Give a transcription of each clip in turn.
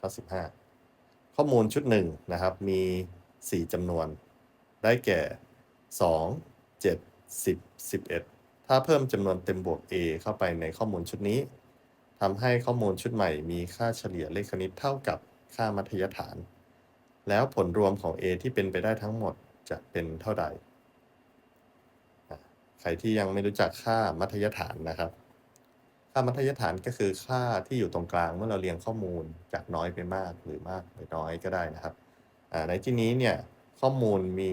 ข้อ15ข้อมูลชุดหนึ่งนะครับ มี 4จำนวน ได้แก่ 2 7 10 11 ถ้าเพิ่มจำนวนเต็มบวก a เข้าไปในข้อมูลชุดนี้ทำให้ข้อมูลชุดใหม่มีค่าเฉลี่ยเลขคณิตเท่ากับค่ามัธยฐาน แล้วผลรวมของ a ที่เป็นไปได้ทั้งหมดจะเป็นเท่าใด ใครที่ยังไม่รู้จักค่ามัธยฐานนะครับ ค่ามัธยฐานก็คือค่าที่อยู่ตรงกลางเมื่อเราเรียงข้อมูลจากน้อยไปมากหรือมากไปน้อยก็ได้นะครับในที่นี้เนี่ยข้อมูลมี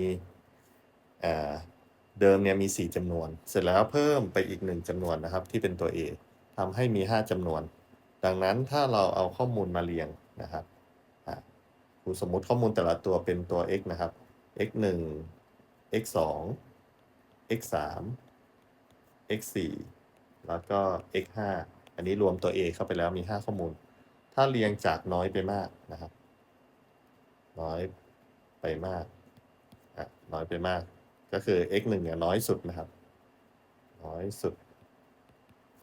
เดิมเนี่ยมี 4จำนวน เสร็จแล้วเพิ่มไปอีก 1จำนวนนะครับ ที่เป็นตัว A ทำให้มี 5จำนวน ดังนั้นถ้าเราเอาข้อมูลมาเรียงนะครับสมมุติข้อมูลแต่ละตัวเป็นตัว x นะครับ x 1 x 2 x 3 x 4 แล้วก็ x 5อันนี้รวมตัว a เข้าไปแล้วมี 5 ข้อมูล ถ้าเรียงจากน้อยไปมากนะครับ น้อยไปมากอะน้อยไปมาก ก็คือ x 1เนี่ยน้อยสุดนะครับ น้อยสุด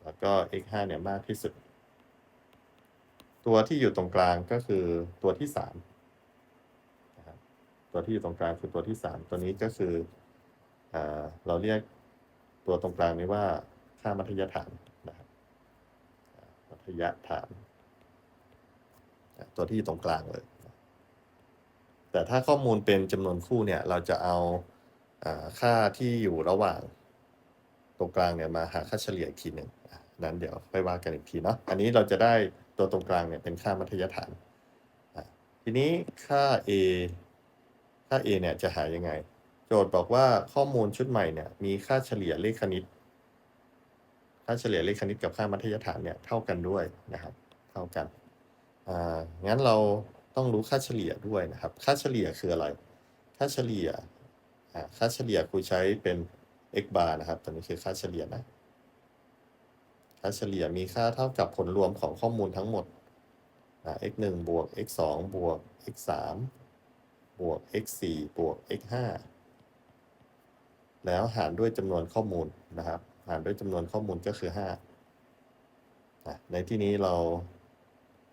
แล้วก็ x 5เนี่ยมากที่สุด ตัวที่อยู่ตรงกลางก็คือตัวที่3นะครับตัวที่อยู่ตรงกลางคือตัวที่ 3 ตัวนี้ก็คืออเราเรียกตัวตรงกลางนี้ว่า ค่ามัธยฐานนะครับมัธยฐาน ตัวที่อยู่ตรงกลางเลย แต่ถ้าข้อมูลเป็นจำนวนคู่เนี่ย เราจะเอาค่าที่อยู่ระหว่างตรงกลางเนี่ยมาหาค่าเฉลี่ยอีกทีหนึ่งนั้นเดี๋ยวค่อยว่ากันอีกทีเนาะ อันนี้เราจะได้ตัวตรงกลางเนี่ยเป็นค่ามัธยฐาน ทีนี้ค่า a ค่า a เนี่ยจะหายังไง โจทย์บอกว่าข้อมูลชุดใหม่เนี่ยมีค่าเฉลี่ยเลขคณิตาเฉลี่ยเลขคณิตกับค่ามัธยฐานเนี่ยเท่ากันด้วยนะครับ เท่ากันอ่างั้นเราต้องรู้ค่าเฉลี่ยด้วยนะครับ ค่าเฉลี่ยคืออะไร ค่าเฉลี่ยอ่าค่าเฉลี่ยครูใช้เป็น x bar นะครับ ตัวนี้คือค่าเฉลี่ยนะ ค่าเฉลี่ยมีค่าเท่ากับผลรวมของข้อมูลทั้งหมดอ่า x 1บวก x 2บวก x 3บวก x 4บวก x 5แล้วหารด้วยจำนวนข้อมูลนะครับ หารด้วยจำนวนข้อมูลก็คือ5ในที่นี้เรา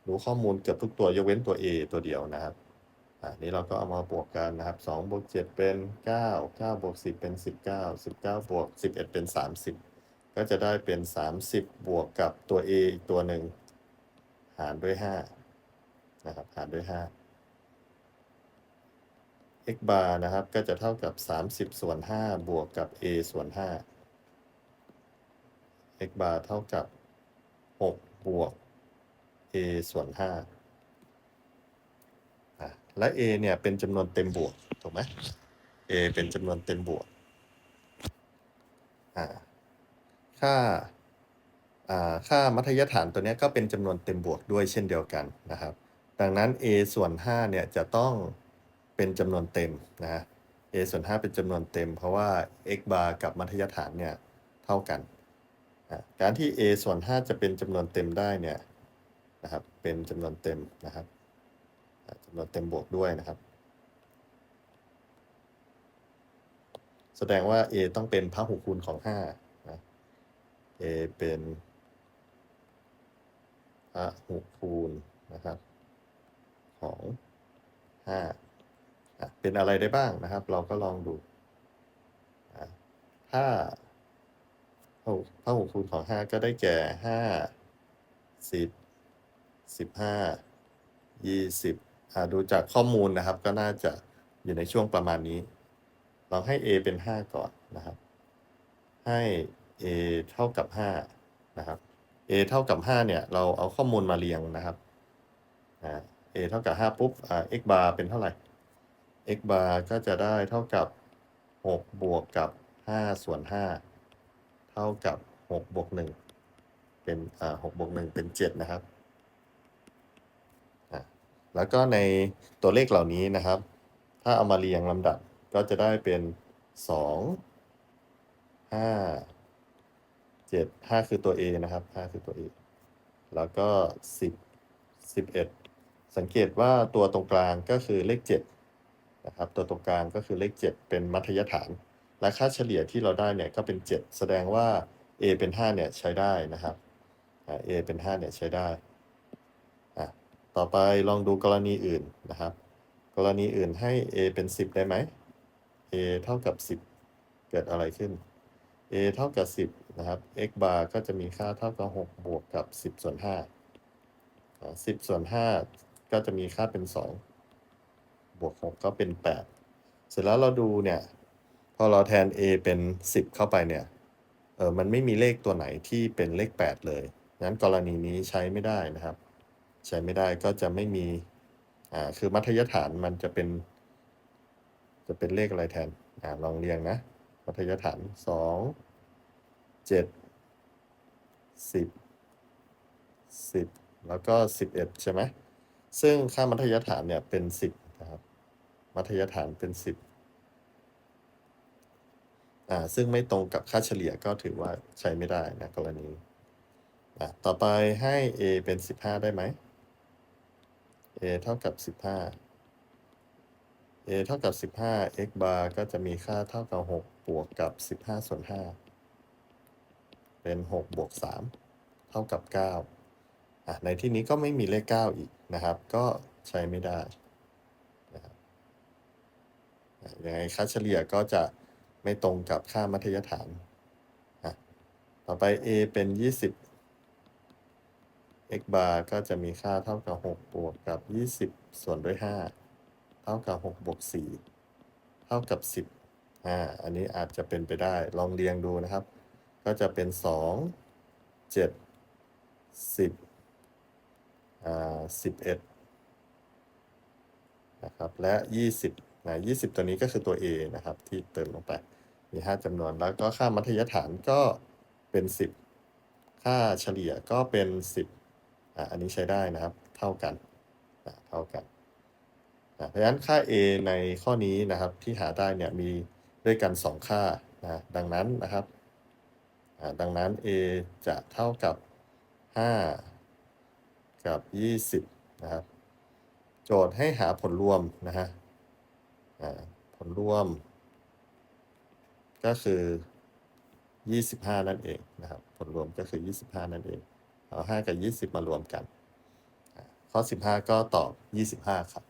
รู้ข้อมูลเกือบทุกตัวยกเว้นตัว A ตัวเดียวนะครับอ่านี้เราก็เอามาบวกกันนะครับ2บวก7เป็น 9 9บวก10 เป็น 19 19บวก11 เป็น 30 ก็จะได้เป็น 30 บวกกับตัว A อีกตัวหนึ่งหารด้วย5นะครับหารด้วย5 x bar นะครับก็จะเท่ากับ 30 ส่วน 5 บวกกับ a ส่วน 5 x bar เท่ากับ 6 บวก a ส่วน 5 และ a เนี่ย เป็นจำนวนเต็มบวก ถูกไหม a เป็นจำนวนเต็มบวก ค่าาค่ามัธยฐานตัวนี้ก็เป็นจำนวนเต็มบวกด้วยเช่นเดียวกันนะครับ ดังนั้น a ส่วน 5 เนี่ย จะต้องเป็นจำนวนเต็มนะ a ส่วน 5 เป็นจำนวนเต็ม เพราะว่า x bar กับมัธยฐานเนี่ย เท่ากัน การที่ a ส่วน 5 จะเป็นจำนวนเต็มได้เนี่ยนะครับ เป็นจำนวนเต็มนะครับจำนวนเต็มบวกด้วยนะครับ แสดงว่า a ต้องเป็นพหุคูณของ5นะ a เป็นพหุคูณนะครับ ของห้าอะเป็นอะไรได้บ้างนะครับ เราก็ลองดูอะ ถ้าหุพหุคูณของห้าก็ได้แก่ห้าสิบสิบห้ายี่สิบอะดูจากข้อมูลนะครับ ก็น่าจะอยู่ในช่วงประมาณนี้ลองให้ a เป็นห้าก่อนนะครับ ให้ a เท่ากับห้านะครับ a เท่ากับห้าเนี่ย เราเอาข้อมูลมาเรียงนะครับอ่า a เท่ากับห้าปุ๊บอ่า x bar เป็นเท่าไหร่ x bar ก็จะได้เท่ากับหกบวกกับห้าส่วนห้า ท่ากับหกบวกหนึ่งเป็นอ่าหกบวกหนึ่งเป็นเจ็ดนะครับแล้วก็ในตัวเลขเหล่านี้นะครับ ถ้าเอามาเรียงลำดับก็จะได้เป็นสองห้าเจ็ดห้าคือตัว a นะครับห้าคือตัว a แล้วก็สิบสิบเอ็ดสังเกตว่าตัวตรงกลางก็คือเลขเจ็ดนะครับ ตัวตรงกลางก็คือเลขเจ็ดเป็นมัธยฐาน และค่าเฉลี่ยที่เราได้เนี่ยก็เป็นเจ็ดแสดงว่า a เป็นห้าเนี่ยใช้ได้นะครับ a เป็นห้าเนี่ยใช้ได้ ต่อไปลองดูกรณีอื่นนะครับ กรณีอื่นให้ a เป็น 10 ได้ไหม a เท่ากับ 10 เกิดอะไรขึ้น a เท่ากับ 10 นะครับ x bar ก็จะมีค่าเท่ากับ 6 บวกกับ 10 ส่วน5 10 ส่วน 5 ก็จะมีค่าเป็น 2 บวก 6 ก็เป็น 8 เสร็จแล้วเราดูเนี่ย พอเราแทน a เป็น 10 เข้าไปเนี่ยเออมันไม่มีเลขตัวไหนที่เป็นเลข 8 เลยงั้นกรณีนี้ใช้ไม่ได้นะครับ ใช้ไม่ได้ก็จะไม่มีอ่าคือมัธยฐานมันจะเป็น จะเป็นเลขอะไรแทนอ่าลองเรียงนะ มัธยฐานสองเจ็ดสิบสิบแล้วก็สิบเอ็ดใช่ไหมซึ่งค่ามัธยฐานเนี่ยเป็นสิบนะครับ มัธยฐานเป็นสิบ อ่าซึ่งไม่ตรงกับค่าเฉลี่ยก็ถือว่าใช้ไม่ได้นะกรณีอะต่อไปให้ a เป็นสิบห้าได้ไหม a เท่ากับสิบห้า a เท่ากับสิบห้า x bar ก็จะมีค่าเท่ากับหกบวกกับสิบห้าส่วนห้าเป็นหกบวกสามเท่ากับเก้าอะในที่นี้ก็ไม่มีเลขเก้าอีกนะครับ ก็ใช้ไม่ได้นะครับอะยังไงค่าเฉลี่ยก็จะ ไม่ตรงกับค่ามัธยฐาน ต่อไป a เป็นยี่สิบ x bar ก็จะมีค่าเท่ากับ 6 บวกกับ 20 ส่วนด้วย 5 เท่ากับ 6 บวก 4 เท่ากับ 10อ่าอันนี้อาจจะเป็นไปได้ ลองเรียงดูนะครับ ก็จะเป็น 2 7 10อ่า11 นะครับ และ 20นะ20 ตัวนี้ก็คือตัว A นะครับ ที่เติมลงไป มี5จำนวนแล้วก็ค่ามัธยฐานก็เป็น 10 ค่าเฉลี่ยก็เป็น 10อะอันนี้ใช้ได้นะครับ เท่ากันอะเท่ากันอะเพราะฉะนั้นค่า a ในข้อนี้นะครับที่หาได้เนี่ยมีด้วยกัน 2 ค่านะดังนั้นนะครับดังนั้น a จะเท่ากับ 5 กับ 20 นะครับ โจทย์ให้หาผลรวมนะฮะผลรวม ก็คือ 25 นั่นเองนะครับ ผลรวมก็คือ 25 นั่นเอง เอา 5 กับ 20 มารวมกันอ่าข้อ 15 ก็ตอบ 25 ครับ